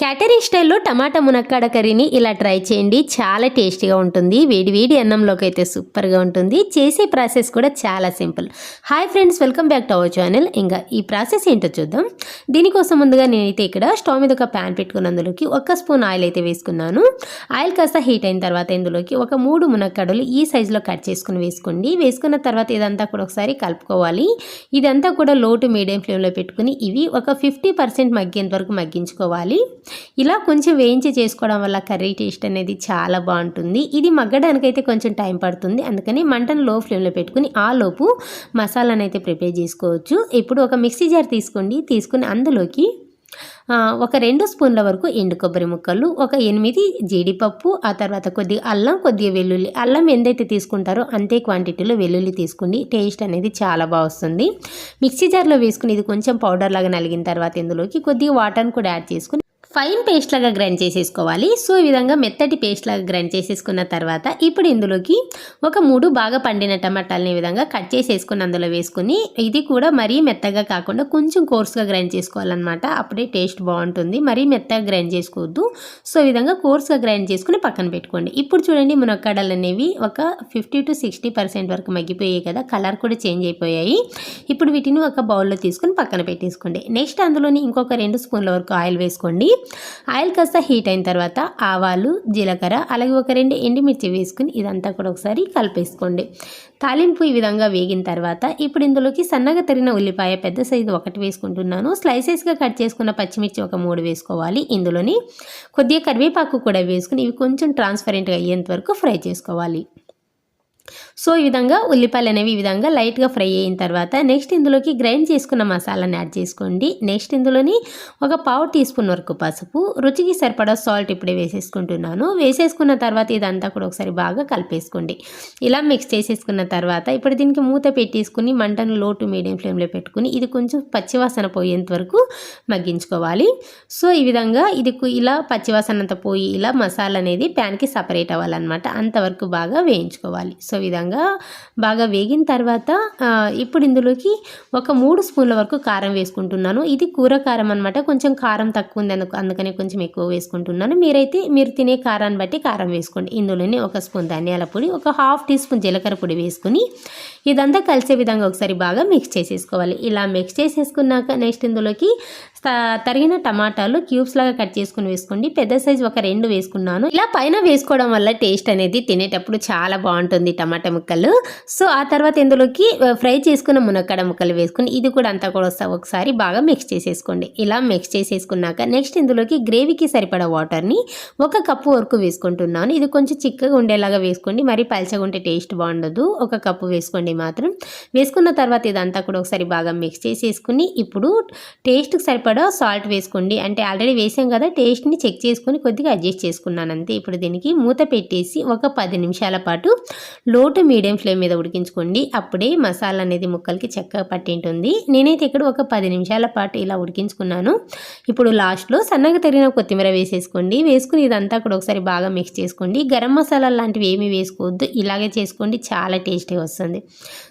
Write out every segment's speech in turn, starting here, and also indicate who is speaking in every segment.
Speaker 1: క్యాటరీ స్టైల్లో టమాటా మునక్కాడ కర్రీని ఇలా ట్రై చేయండి. చాలా టేస్టీగా ఉంటుంది. వేడి వేడి అన్నంలోకి అయితే సూపర్గా ఉంటుంది. చేసే ప్రాసెస్ కూడా చాలా simple. Hi friends welcome back to our channel. ఇంకా ఈ ప్రాసెస్ ఏంటో చూద్దాం. దీనికోసం ముందుగా నేనైతే ఇక్కడ స్టవ్ మీద ఒక ప్యాన్ పెట్టుకున్న అందులోకి ఒక స్పూన్ ఆయిల్ అయితే వేసుకున్నాను. ఆయిల్ కాస్త హీట్ అయిన తర్వాత ఇందులోకి ఒక మూడు మునక్కాడలు ఈ సైజులో కట్ చేసుకుని వేసుకోండి. వేసుకున్న తర్వాత ఇదంతా కూడా ఒకసారి కలుపుకోవాలి. ఇదంతా కూడా లో టు మీడియం ఫ్లేమ్లో పెట్టుకుని ఇవి ఒక ఫిఫ్టీ పర్సెంట్ మగ్గేంత వరకు మగ్గించుకోవాలి. ఇలా కొంచెం వేయించి చేసుకోవడం వల్ల కర్రీ టేస్ట్ అనేది చాలా బాగుంటుంది. ఇది మగ్గడానికైతే కొంచెం టైం పడుతుంది. అందుకని మంటను లో ఫ్లేమ్లో పెట్టుకుని ఆ లోపు మసాలాను అయితే ప్రిపేర్ చేసుకోవచ్చు. ఇప్పుడు ఒక మిక్సీ జార్ తీసుకోండి. తీసుకుని అందులోకి ఒక రెండు స్పూన్ల వరకు ఎండు కొబ్బరి ముక్కలు ఒక ఎనిమిది జీడిపప్పు ఆ తర్వాత కొద్దిగా అల్లం కొద్దిగా వెల్లుల్లి అల్లం ఎంతైతే తీసుకుంటారో అంతే క్వాంటిటీలో వెల్లుల్లి తీసుకోండి. టేస్ట్ అనేది చాలా బాగా వస్తుంది. మిక్సీ జార్లో వేసుకుని ఇది కొంచెం పౌడర్ లాగా నలిగిన తర్వాత ఇందులోకి కొద్దిగా వాటర్ని కూడా యాడ్ చేసుకుని ఫైన్ పేస్ట్ లాగా గ్రైండ్ చేసేసుకోవాలి. సో ఈ విధంగా మెత్తటి పేస్ట్ లాగా గ్రైండ్ చేసేసుకున్న తర్వాత ఇప్పుడు ఇందులోకి ఒక మూడు బాగా పండిన టమాటాలని ఈ విధంగా కట్ చేసేసుకుని అందులో వేసుకుని ఇది కూడా మరీ మెత్తగా కాకుండా కొంచెం కోర్స్గా గ్రైండ్ చేసుకోవాలన్నమాట. అప్పుడే టేస్ట్ బాగుంటుంది. మరీ మెత్తగా గ్రైండ్ చేసుకోవద్దు. సో ఈ విధంగా కోర్స్గా గ్రైండ్ చేసుకుని పక్కన పెట్టుకోండి. ఇప్పుడు చూడండి మునక్కాడలు అనేవి ఒక ఫిఫ్టీ టు సిక్స్టీ పర్సెంట్ వరకు మగ్గిపోయాయి కదా. కలర్ కూడా చేంజ్ అయిపోయాయి. ఇప్పుడు వీటిని ఒక బౌల్లో తీసుకుని పక్కన పెట్టేసుకోండి. నెక్స్ట్ అందులోని ఇంకొక రెండు స్పూన్ల వరకు ఆయిల్ వేసుకోండి. ఆయిల్ కాస్త హీట్ అయిన తర్వాత ఆవాలు జీలకర్ర అలాగే ఒక రెండు ఎండుమిర్చి వేసుకుని ఇదంతా కూడా ఒకసారి కలిపేసుకోండి. తాలింపు ఈ విధంగా వేగిన తర్వాత ఇప్పుడు ఇందులోకి సన్నగా తరిగిన ఉల్లిపాయ పెద్ద సైజు ఒకటి వేసుకుంటున్నాను. స్లైసెస్గా కట్ చేసుకున్న పచ్చిమిర్చి ఒక మూడు వేసుకోవాలి. ఇందులోని కొద్దిగా కరివేపాకు కూడా వేసుకుని ఇవి కొంచెం ట్రాన్స్పరెంట్గా అయ్యేంత వరకు ఫ్రై చేసుకోవాలి. సో ఈ విధంగా ఉల్లిపాయలు అనేవి ఈ విధంగా లైట్గా ఫ్రై అయిన తర్వాత నెక్స్ట్ ఇందులోకి గ్రైండ్ చేసుకున్న మసాలాని యాడ్ చేసుకోండి. నెక్స్ట్ ఇందులోని ఒక పావు టీ స్పూన్ వరకు పసుపు రుచికి సరిపడా సాల్ట్ ఇప్పుడే వేసేసుకుంటున్నాను. వేసేసుకున్న తర్వాత ఇదంతా కూడా ఒకసారి బాగా కలిపేసుకోండి. ఇలా మిక్స్ చేసేసుకున్న తర్వాత ఇప్పుడు దీనికి మూత పెట్టేసుకుని మంటను లో టు మీడియం ఫ్లేమ్లో పెట్టుకుని ఇది కొంచెం పచ్చివాసన పోయేంత వరకు మగ్గించుకోవాలి. సో ఈ విధంగా ఇది ఇలా పచ్చివాసన అంతా పోయి ఇలా మసాలా అనేది ప్యాన్కి సపరేట్ అవ్వాలన్నమాట. అంతవరకు బాగా వేయించుకోవాలి. సో విధంగా బాగా వేగిన తర్వాత ఇప్పుడు ఇందులోకి ఒక మూడు స్పూన్ల వరకు కారం వేసుకుంటున్నాను. ఇది కూర కారం అనమాట కొంచెం కారం తక్కువ ఉంది అందుకు అందుకని కొంచెం ఎక్కువ వేసుకుంటున్నాను. మీరైతే మీరు తినే కారాన్ని బట్టి కారం వేసుకోండి. ఇందులోనే ఒక స్పూన్ ధనియాల పొడి ఒక హాఫ్ టీ స్పూన్ జీలకర్ర పొడి వేసుకుని ఇదంతా కలిసే విధంగా ఒకసారి బాగా మిక్స్ చేసేసుకోవాలి. ఇలా మిక్స్ చేసేసుకున్నాక నెక్స్ట్ ఇందులోకి త- తరిగిన టమాటాలు క్యూబ్స్ లాగా కట్ చేసుకుని వేసుకోండి. పెద్ద సైజ్ ఒక రెండు వేసుకున్నాను. ఇలా పైన వేసుకోవడం వల్ల టేస్ట్ అనేది తినేటప్పుడు చాలా బాగుంటుంది. టమాటా ముక్కలు. సో ఆ తర్వాత ఇందులోకి ఫ్రై చేసుకున్న మునక్కడ ముక్కలు వేసుకుని ఇది కూడా అంతా కూడా ఒకసారి బాగా మిక్స్ చేసేసుకోండి. ఇలా మిక్స్ చేసేసుకున్నాక నెక్స్ట్ ఇందులోకి గ్రేవీకి సరిపడా వాటర్ని ఒక కప్పు వరకు వేసుకుంటున్నాను. ఇది కొంచెం చిక్కగా ఉండేలాగా వేసుకోండి. మరి పల్చగా ఉంటే టేస్ట్ బాగుండదు. ఒక కప్పు వేసుకోండి మాత్రం. వేసుకున్న తర్వాత ఇదంతా కూడా ఒకసారి బాగా మిక్స్ చేసేసుకుని ఇప్పుడు టేస్ట్కి సరిపడా సాల్ట్ వేసుకోండి. అంటే ఆల్రెడీ వేసాం కదా టేస్ట్ని చెక్ చేసుకుని కొద్దిగా అడ్జస్ట్ చేసుకున్నాను అంతే. ఇప్పుడు దీనికి మూత పెట్టేసి ఒక పది నిమిషాల పాటు లో టు మీడియం ఫ్లేమ్ మీద ఉడికించుకోండి. అప్పుడే మసాలా అనేది ముక్కలకి చక్కగా పట్టింటుంది. నేనైతే ఇక్కడ ఒక పది నిమిషాల పాటు ఇలా ఉడికించుకున్నాను. ఇప్పుడు లాస్ట్లో సన్నగా తరిగిన కొత్తిమీర వేసేసుకోండి. వేసుకుని ఇదంతా కూడా ఒకసారి బాగా మిక్స్ చేసుకోండి. గరం మసాలా లాంటివి ఏమీ వేసుకోవద్దు. ఇలాగే చేసుకోండి. చాలా టేస్టీగా వస్తుంది.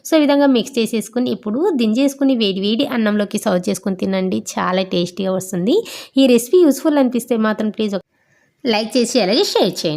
Speaker 1: సో ఈ విధంగా మిక్స్ చేసేసుకుని ఇప్పుడు దించేసుకుని వేడి వేడి అన్నంలోకి సర్వ్ చేసుకుని తినండి. చాలా టేస్టీగా వస్తుంది. ఈ రెసిపీ యూస్ఫుల్ అనిపిస్తే మాత్రం ప్లీజ్ లైక్ చేసి అలాగే షేర్ చేయండి.